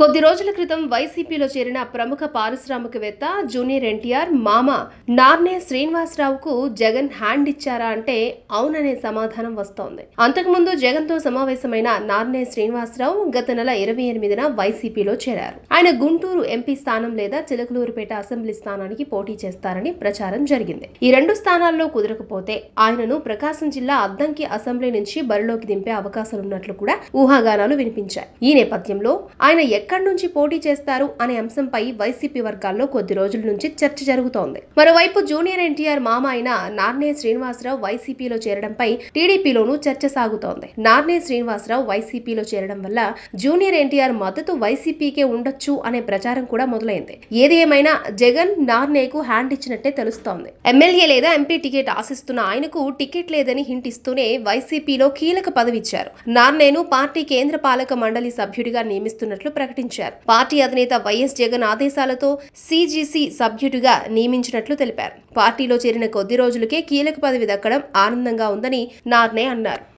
కొద్ది రోజుల క్రితం వైసీపీలో చేరిన ప్రముఖ పారిశ్రామికవేత్త జూనియర్ ఎన్టీఆర్ మామ నార్నే శ్రీనివాసరావుకు జగన్ హ్యాండ్ ఇచ్చారా అంటే అవుననే సమాధానం వస్తోంది. అంతకుముందు జగన్తో సమావేశమైన నార్నే శ్రీనివాసరావు గత నెల ఇరవై ఎనిమిదిన వైసీపీలో చేరారు. ఆయన గుంటూరు ఎంపీ స్థానం లేదా చిలకలూరుపేట అసెంబ్లీ స్థానానికి పోటీ చేస్తారని ప్రచారం జరిగింది. ఈ రెండు స్థానాల్లో కుదరకపోతే ఆయనను ప్రకాశం జిల్లా అద్దంకి అసెంబ్లీ నుంచి బరిలోకి దింపే అవకాశాలున్నట్లు కూడా ఊహాగానాలు వినిపించాయి. ఈ నేపథ్యంలో ఆయన ఎక్కడి నుంచి పోటీ చేస్తారు అనే అంశంపై వైసీపీ వర్గాల్లో కొద్ది రోజుల నుంచి చర్చ జరుగుతోంది. మరోవైపు జూనియర్ ఎన్టీఆర్ మామ అయిన నార్నే శ్రీనివాసరావు వైసీపీలో చేరడంపై టీడీపీలోనూ చర్చ సాగుతోంది. నార్నే శ్రీనివాసరావు వైసీపీలో చేరడం వల్ల జూనియర్ ఎన్టీఆర్ మద్దతు వైసీపీకే ఉండొచ్చు అనే ప్రచారం కూడా మొదలైంది. ఏది ఏమైనా జగన్ నార్నేకు హ్యాండ్ ఇచ్చినట్టే తెలుస్తోంది. ఎమ్మెల్యే లేదా ఎంపీ టికెట్ ఆశిస్తున్న ఆయనకు టికెట్ లేదని హింట్ ఇస్తూనే వైసీపీలో కీలక పదవి ఇచ్చారు నార్నేను పార్టీ కేంద్ర పాలక మండలి సభ్యుడిగా నియమిస్తున్నట్లు ప్రకటించారు. పార్టీ అధినేత వైఎస్ జగన్ ఆదేశాలతో సీజీసీ సభ్యుడిగా నియమించినట్లు తెలిపారు. పార్టీలో చేరిన కొద్ది రోజులకే కీలక పదవి దక్కడం ఆనందంగా ఉందని నార్నే అన్నారు.